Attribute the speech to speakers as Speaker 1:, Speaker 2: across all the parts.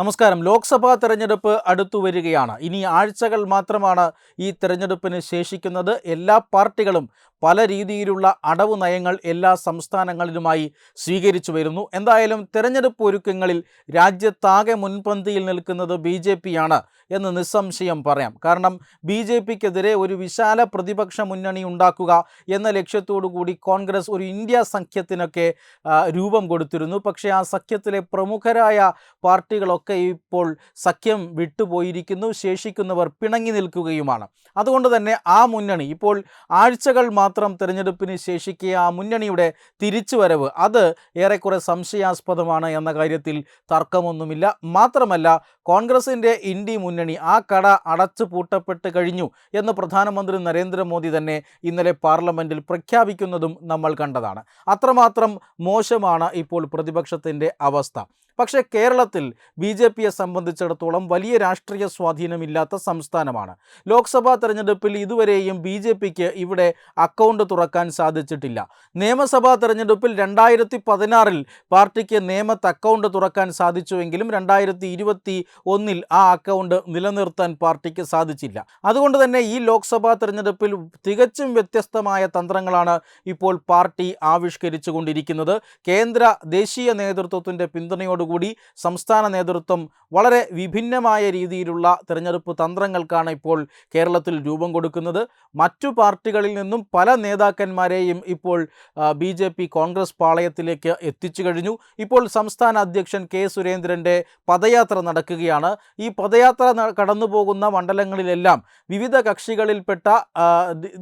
Speaker 1: നമസ്കാരം. ലോക്സഭാ തെരഞ്ഞെടുപ്പ് അടുത്തു വരികയാണ്. ഇനി ആഴ്ചകൾ മാത്രമാണ് ഈ തെരഞ്ഞെടുപ്പിന് ശേഷിക്കുന്നത്. എല്ലാ പാർട്ടികളും പല രീതിയിലുള്ള അടവ് നയങ്ങൾ എല്ലാ സംസ്ഥാനങ്ങളിലുമായി സ്വീകരിച്ചു വരുന്നു. എന്തായാലും തെരഞ്ഞെടുപ്പ് ഒരുക്കങ്ങളിൽ രാജ്യത്താകെ മുൻപന്തിയിൽ നിൽക്കുന്നത് ബി ജെ പിയാണ് എന്ന് നിസ്സംശയം പറയാം. കാരണം ബി ജെ പിക്കെതിരെ ഒരു വിശാല പ്രതിപക്ഷ മുന്നണി ഉണ്ടാക്കുക എന്ന ലക്ഷ്യത്തോടു കൂടി കോൺഗ്രസ് ഒരു ഇന്ത്യ സഖ്യത്തിനൊക്കെ രൂപം കൊടുത്തിരുന്നു. പക്ഷേ ആ സഖ്യത്തിലെ പ്രമുഖരായ പാർട്ടികളൊക്കെ ഇപ്പോൾ സഖ്യം വിട്ടുപോയിരിക്കുന്നു ശേഷിക്കുന്നവർ പിണങ്ങി നിൽക്കുകയുമാണ്. അതുകൊണ്ട് തന്നെ ആ മുന്നണി ഇപ്പോൾ ആഴ്ചകൾ മാത്രം തിരഞ്ഞെടുപ്പിന് ശേഷിക്കെ ആ മുന്നണിയുടെ തിരിച്ചുവരവ് അത് ഏറെക്കുറെ സംശയാസ്പദമാണ് എന്ന കാര്യത്തിൽ തർക്കമൊന്നുമില്ല. മാത്രമല്ല കോൺഗ്രസിന്റെ ഇന്ത്യ മുന്നണി ആ കട അടച്ചു പൂട്ടപ്പെട്ട് കഴിഞ്ഞു എന്ന് പ്രധാനമന്ത്രി നരേന്ദ്രമോദി തന്നെ ഇന്നലെ പാർലമെന്റിൽ പ്രഖ്യാപിക്കുന്നതും നമ്മൾ കണ്ടതാണ്. അത്രമാത്രം മോശമാണ് ഇപ്പോൾ പ്രതിപക്ഷത്തിന്റെ അവസ്ഥ. പക്ഷേ കേരളത്തിൽ ബി ജെ പിയെ സംബന്ധിച്ചിടത്തോളം വലിയ രാഷ്ട്രീയ സ്വാധീനമില്ലാത്ത സംസ്ഥാനമാണ്. ലോക്സഭാ തെരഞ്ഞെടുപ്പിൽ ഇതുവരെയും ബി ജെ പിക്ക് ഇവിടെ അക്കൗണ്ട് തുറക്കാൻ സാധിച്ചിട്ടില്ല. നിയമസഭാ തെരഞ്ഞെടുപ്പിൽ രണ്ടായിരത്തി പതിനാറിൽ പാർട്ടിക്ക് നിയമത്ത് അക്കൗണ്ട് തുറക്കാൻ സാധിച്ചുവെങ്കിലും രണ്ടായിരത്തി ഇരുപത്തി ഒന്നിൽ ആ അക്കൗണ്ട് നിലനിർത്താൻ പാർട്ടിക്ക് സാധിച്ചില്ല. അതുകൊണ്ട് തന്നെ ഈ ലോക്സഭാ തെരഞ്ഞെടുപ്പിൽ തികച്ചും വ്യത്യസ്തമായ തന്ത്രങ്ങളാണ് ഇപ്പോൾ പാർട്ടി ആവിഷ്കരിച്ചുകൊണ്ടിരിക്കുന്നത്. കേന്ദ്ര ദേശീയ നേതൃത്വത്തിന്റെ പിന്തുണയോടുകൂടി സംസ്ഥാന നേതൃത്വം വളരെ വിഭിന്നമായ രീതിയിലുള്ള തെരഞ്ഞെടുപ്പ് തന്ത്രങ്ങൾക്കാണ് ഇപ്പോൾ കേരളത്തിൽ രൂപം കൊടുക്കുന്നത്. മറ്റു പാർട്ടികളിൽ നിന്നും പല നേതാക്കന്മാരെയും ഇപ്പോൾ ബി ജെ പി കോൺഗ്രസ് പാളയത്തിലേക്ക് എത്തിച്ചു കഴിഞ്ഞു. ഇപ്പോൾ സംസ്ഥാന അധ്യക്ഷൻ കെ സുരേന്ദ്രന്റെ പദയാത്ര നടക്കുകയാണ്. ഈ പദയാത്ര കടന്നു പോകുന്ന മണ്ഡലങ്ങളിലെല്ലാം വിവിധ കക്ഷികളിൽപ്പെട്ട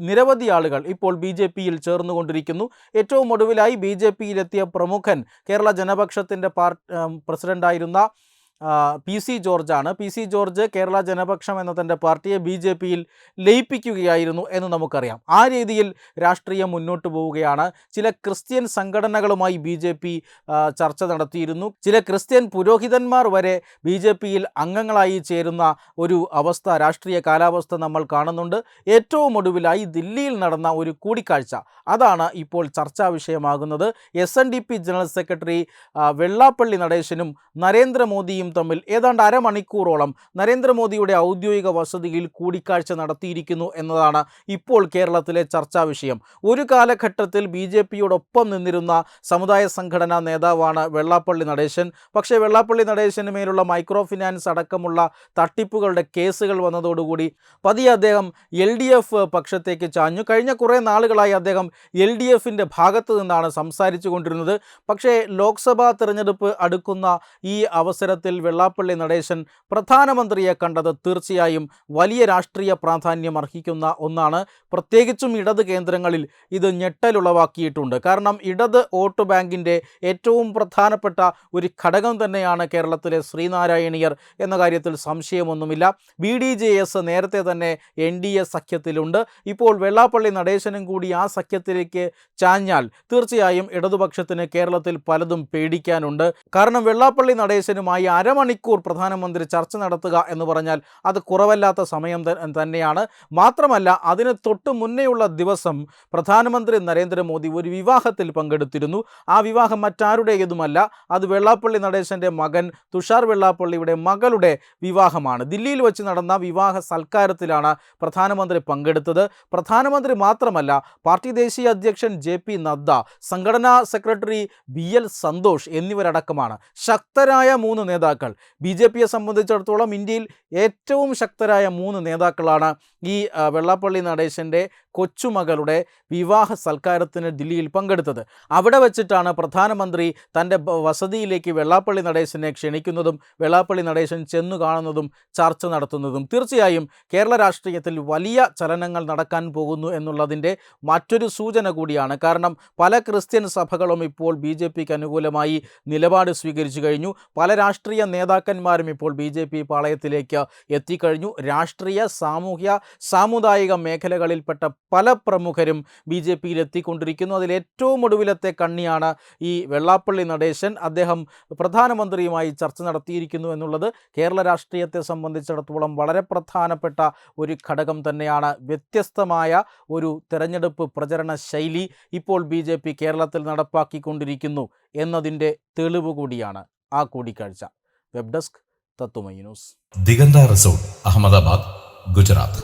Speaker 1: നിരവധി ആളുകൾ ഇപ്പോൾ ബി ജെ പിയിൽ ചേർന്നുകൊണ്ടിരിക്കുന്നു. ഏറ്റവും ഒടുവിലായി ബി ജെ പിയിലെത്തിയ പ്രമുഖൻ കേരള ജനപക്ഷത്തിന്റെ പാർ ആ, P C ജോർജാണ്. P C George Kerala Janapaksham എന്ന തന്റെ പാർട്ടിയെ ബി ജെ പിയിൽ ലയിപ്പിക്കുകയായിരുന്നു എന്ന് നമുക്കറിയാം. ആ രീതിയിൽ രാഷ്ട്രീയം മുന്നോട്ട് പോവുകയാണ്. ചില ക്രിസ്ത്യൻ സംഘടനകളുമായി ബി ജെ പി ചർച്ച നടത്തിയിരുന്നു. ചില ക്രിസ്ത്യൻ പുരോഹിതന്മാർ വരെ ബി ജെ പിയിൽ അംഗങ്ങളായി ചേരുന്ന ഒരു അവസ്ഥ രാഷ്ട്രീയ കാലാവസ്ഥ നമ്മൾ കാണുന്നുണ്ട്. ഏറ്റവും ഒടുവിലായി ദില്ലിയിൽ നടന്ന ഒരു കൂടിക്കാഴ്ച. അതാണ് ഇപ്പോൾ ചർച്ചാ വിഷയമാകുന്നത്. S N D P general secretary Vellappally നടേശനും നരേന്ദ്രമോദിയും തമ്മിൽ ഏതാണ്ട് അരമണിക്കൂറോളം നരേന്ദ്രമോദിയുടെ ഔദ്യോഗിക വസതിയിൽ കൂടിക്കാഴ്ച നടത്തിയിരിക്കുന്നു എന്നതാണ് ഇപ്പോൾ കേരളത്തിലെ ചർച്ചാ വിഷയം. ഒരു കാലഘട്ടത്തിൽ ബി ജെ പിയോടൊപ്പം നിന്നിരുന്ന സമുദായ സംഘടനാ നേതാവാണ് വെള്ളാപ്പള്ളി നടേശൻ. പക്ഷേ വെള്ളാപ്പള്ളി നടേശന് മേലുള്ള മൈക്രോ ഫിനാൻസ് അടക്കമുള്ള തട്ടിപ്പുകളുടെ കേസുകൾ വന്നതോടുകൂടി പതിയെ അദ്ദേഹം എൽ ഡി എഫ് പക്ഷത്തേക്ക് ചാഞ്ഞു. കഴിഞ്ഞ കുറേ നാളുകളായി അദ്ദേഹം എൽ ഡി എഫിന്റെ ഭാഗത്ത് നിന്നാണ് സംസാരിച്ചു കൊണ്ടിരുന്നത്. പക്ഷേ ലോക്സഭാ തെരഞ്ഞെടുപ്പ് അടുക്കുന്ന ഈ അവസരത്തിൽ വെള്ളാപ്പള്ളി നടേശൻ പ്രധാനമന്ത്രിയെ കണ്ടത് തീർച്ചയായും വലിയ രാഷ്ട്രീയ പ്രാധാന്യം അർഹിക്കുന്ന ഒന്നാണ്. പ്രത്യേകിച്ചും ഇടത് കേന്ദ്രങ്ങളിൽ ഇത് ഞെട്ടലുളവാക്കിയിട്ടുണ്ട്. കാരണം ഇടത് വോട്ട് ബാങ്കിന്റെ ഏറ്റവും പ്രധാനപ്പെട്ട ഒരു ഘടകം തന്നെയാണ് കേരളത്തിലെ ശ്രീനാരായണീയർ എന്ന കാര്യത്തിൽ സംശയമൊന്നുമില്ല. ബി ഡി ജെ എസ് നേരത്തെ തന്നെ എൻ ഡി എ സഖ്യത്തിലുണ്ട്. ഇപ്പോൾ വെള്ളാപ്പള്ളി നടേശനും കൂടി ആ സഖ്യത്തിലേക്ക് ചാഞ്ഞാൽ തീർച്ചയായും ഇടതുപക്ഷത്തിന് കേരളത്തിൽ പലതും പേടിക്കാനുണ്ട്. കാരണം വെള്ളാപ്പള്ളി നടേശനുമായി അരമണിക്കൂർ പ്രധാനമന്ത്രി ചർച്ച നടത്തുക എന്ന് പറഞ്ഞാൽ അത് കുറവല്ലാത്ത സമയം തന്നെയാണ്. മാത്രമല്ല അതിന് തൊട്ട് മുന്നേയുള്ള ദിവസം പ്രധാനമന്ത്രി നരേന്ദ്രമോദി ഒരു വിവാഹത്തിൽ പങ്കെടുത്തിരുന്നു. ആ വിവാഹം മറ്റാരുടേതുമല്ല. അത് വെള്ളാപ്പള്ളി നടേശന്റെ മകൻ തുഷാർ വെള്ളാപ്പള്ളിയുടെ മകളുടെ വിവാഹമാണ്. ദില്ലിയിൽ വെച്ച് നടന്ന വിവാഹ സൽക്കാരത്തിലാണ് പ്രധാനമന്ത്രി പങ്കെടുത്തത്. പ്രധാനമന്ത്രി മാത്രമല്ല പാർട്ടി ദേശീയ അധ്യക്ഷൻ ജെ പി നദ്ദ സംഘടനാ സെക്രട്ടറി ബി എൽ സന്തോഷ് എന്നിവരടക്കമാണ്. ശക്തരായ മൂന്ന് നേതാക്കൾ ബി ജെ പിയെ സംബന്ധിച്ചിടത്തോളം ഇന്ത്യയിൽ ഏറ്റവും ശക്തരായ മൂന്ന് നേതാക്കളാണ് ഈ വെള്ളാപ്പള്ളി നടേശന്റെ കൊച്ചുമകളുടെ വിവാഹ സൽക്കാരത്തിന് ദില്ലിയിൽ പങ്കെടുത്തത്. അവിടെ വെച്ചിട്ടാണ് പ്രധാനമന്ത്രി തന്റെ വസതിയിലേക്ക് വെള്ളാപ്പള്ളി നടേശനെ ക്ഷണിക്കുന്നതും വെള്ളാപ്പള്ളി നടേശൻ ചെന്നു കാണുന്നതും ചർച്ച നടത്തുന്നതും. തീർച്ചയായും കേരള രാഷ്ട്രീയത്തിൽ വലിയ ചലനങ്ങൾ നടക്കാൻ പോകുന്നു എന്നുള്ളതിന്റെ മറ്റൊരു സൂചന കൂടിയാണ്. കാരണം പല ക്രിസ്ത്യൻ സഭകളും ഇപ്പോൾ ബി ജെ പിക്ക് അനുകൂലമായി നിലപാട് സ്വീകരിച്ചു കഴിഞ്ഞു. പല രാഷ്ട്രീയ നേതാക്കന്മാരും ഇപ്പോൾ ബി ജെ പി പാളയത്തിലേക്ക് എത്തിക്കഴിഞ്ഞു. രാഷ്ട്രീയ സാമൂഹ്യ സാമുദായിക മേഖലകളിൽപ്പെട്ട പല പ്രമുഖരും ബി ജെ പിയിൽ എത്തിക്കൊണ്ടിരിക്കുന്നു അതിൽ ഏറ്റവും ഒടുവിലത്തെ കണ്ണിയാണ് ഈ വെള്ളാപ്പള്ളി നടേശൻ. അദ്ദേഹം പ്രധാനമന്ത്രിയുമായി ചർച്ച നടത്തിയിരിക്കുന്നു എന്നുള്ളത് കേരള രാഷ്ട്രീയത്തെ സംബന്ധിച്ചിടത്തോളം വളരെ പ്രധാനപ്പെട്ട ഒരു ഘടകം തന്നെയാണ്. വ്യത്യസ്തമായ ഒരു തെരഞ്ഞെടുപ്പ് പ്രചരണ ശൈലി ഇപ്പോൾ ബി കേരളത്തിൽ നടപ്പാക്കിക്കൊണ്ടിരിക്കുന്നു എന്നതിന്റെ തെളിവ് കൂടിയാണ് ആ കൂടിക്കാഴ്ച. വെബ് ഡെസ്ക് തത്തുമൈ ന്യൂസ്
Speaker 2: ദിഗന്ത റിസോർട്ട് അഹമ്മദാബാദ് ഗുജറാത്ത്